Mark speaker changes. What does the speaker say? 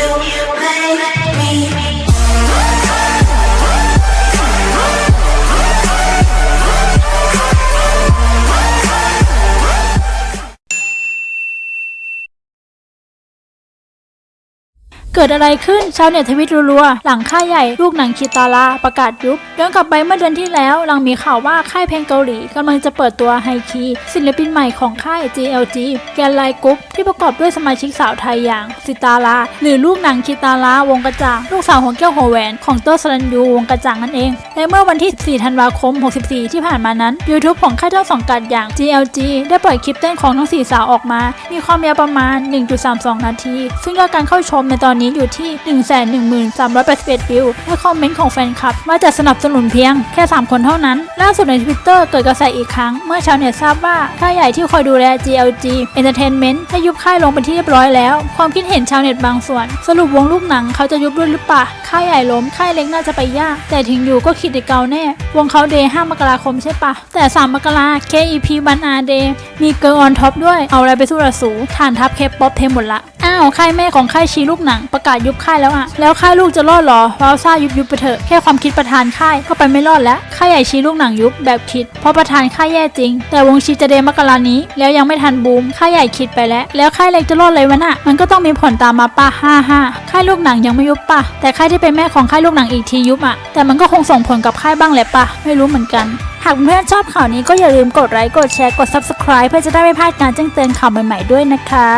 Speaker 1: you make me.
Speaker 2: เกิดอะไรขึ้นชาวเน็ตทวิตรัวๆ หลังค่ายใหญ่ลูกหนังคิตาราประกาศยุบย้อนกลับไปเมื่อเดือนที่แล้วหลังมีข่าวว่าค่ายเพลงเกาหลีกำลังจะเปิดตัวไฮคีศิลปินใหม่ของค่าย GLG แกนไลกรุ๊ปที่ประกอบด้วยสมาชิกสาวไทยอย่างสิตาราหรือลูกหนังคิตาราวงกระจ่างลูกสาวของแก้วหัวแหวนของเตอร์สรันยูวงกระจ่างนั่นเองและเมื่อวันที่ 4 ธันวาคม 64 ที่ผ่านมานั้น YouTube ของค่ายต้นสังกัดอย่าง GLG ได้ปล่อยคลิปเต้นของทั้งสี่สาวออกมา มีความยาวประมาณ 1.32 นาที ซึ่งยอดการเข้าชมในตอนนี้อยู่ที่ 11381 วิว และคอมเมนต์ของแฟนคลับ ว่าจะสนับสนุนเพียงแค่ 3 คนเท่านั้น ล่าสุดใน Twitter เกิดกระแสอีกครั้ง เมื่อชาวเน็ตทราบว่าค่ายใหญ่ที่คอยดูแล GLG Entertainment ได้ยุบค่ายลงเป็นที่เรียบร้อยแล้ว ความคิดเห็นชาวเน็ตบางส่วน สรุปวงลูกหนังเขาจะยุบด้วยหรือเปล่าค่ายใหญ่ล้มค่ายเล็กน่าจะไปยาก แต่ถึงอยู่ก็คิดอีกเกาแน่ วงเขาเดย์5มกราคมใช่ปะแต่ 3 มกรา KEP บันอาเดย์มีเกิร์ลออนท็อปด้วยเอาอะไรไปสู้ระสูฐานทัพเคป๊อปเทมหมดละอ้าวค่ายแม่ของค่ายชีลูกหนังประกาศยุบค่ายแล้วอะแล้วค่ายลูกจะรอดหรอวาวซ่ายุบยุบไปเถอะแค่ความคิดประธานค่ายก็ไปไม่รอดแล้วค่ายใหญ่ชี้ลูกหนังยุบแบบคิด เพราะประธานค่ายแย่จริง แต่วงชีจะเดมกรานี้ แล้วยังไม่ทันบูมค่ายใหญ่คิดไปแล้ว แล้วค่ายเล็กจะรอดเลยวะน่ะมันก็ต้องมีผลตามมาป่ะห้าห้าค่ายลูกหนังยังไม่ยุบป่ะแต่ค่ายที่เป็นแม่ของค่ายลูกหนังอีกทียุบอะแต่มันก็คงส่งผลกับค่ายบ้างแหละป่ะไม่รู้เหมือนกันหากเพื่อนชอบข่าวนี้ก็อย่าลืมกดไลค์กดแชร์กด subscribe เพื่อจะได้ไม่พลาดการแจ้งเตือนข่าวใหม่ๆด้วยนะคะ